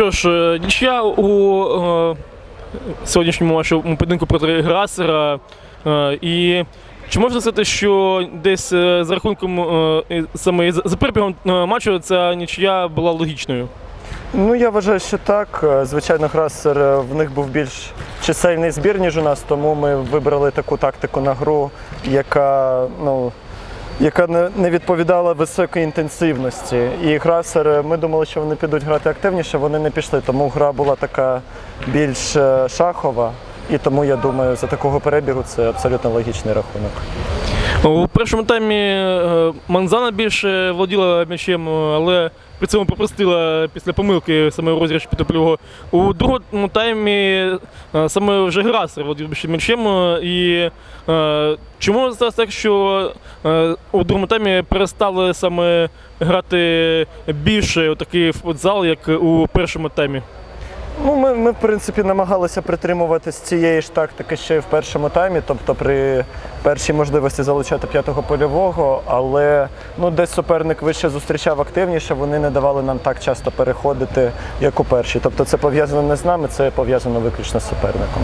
Що ж, е, нічия у е, сьогоднішньому вашому поєдинку проти Грасера. Е, і чи можна сказати, що десь за рахунком саме за перебігом матчу ця нічия була логічною? Ну, я вважаю, що так. Звичайно, Грассер е, в них був більш чисельний збір, ніж у нас, тому ми вибрали таку тактику на гру, яка, ну, яка не, відповідала високій інтенсивності. І Грассер, е, ми думали, що вони підуть грати активніше, вони не пішли, тому гра була така більш е, шахова. І тому я думаю, за такого перебігу це абсолютно логічний рахунок. У першому таймі е, Манзана більше володіла м'ячем, але при цьому пропустила після помилки саме розіграш Пітоплюго. У другому таймі е, саме вже володів більше м'ячем. е, І е, чому зараз так, що у другому таймі перестали саме грати більше такий футзал, як у першому таймі? Ну, ми, ми, в принципі, намагалися притримуватись цієї ж тактики ще й в першому таймі, тобто при першій можливості залучати п'ятого польового, але ну, десь суперник вище зустрічав активніше, вони не давали нам так часто переходити, як у першій. Тобто це пов'язано не з нами, це пов'язано виключно з суперником.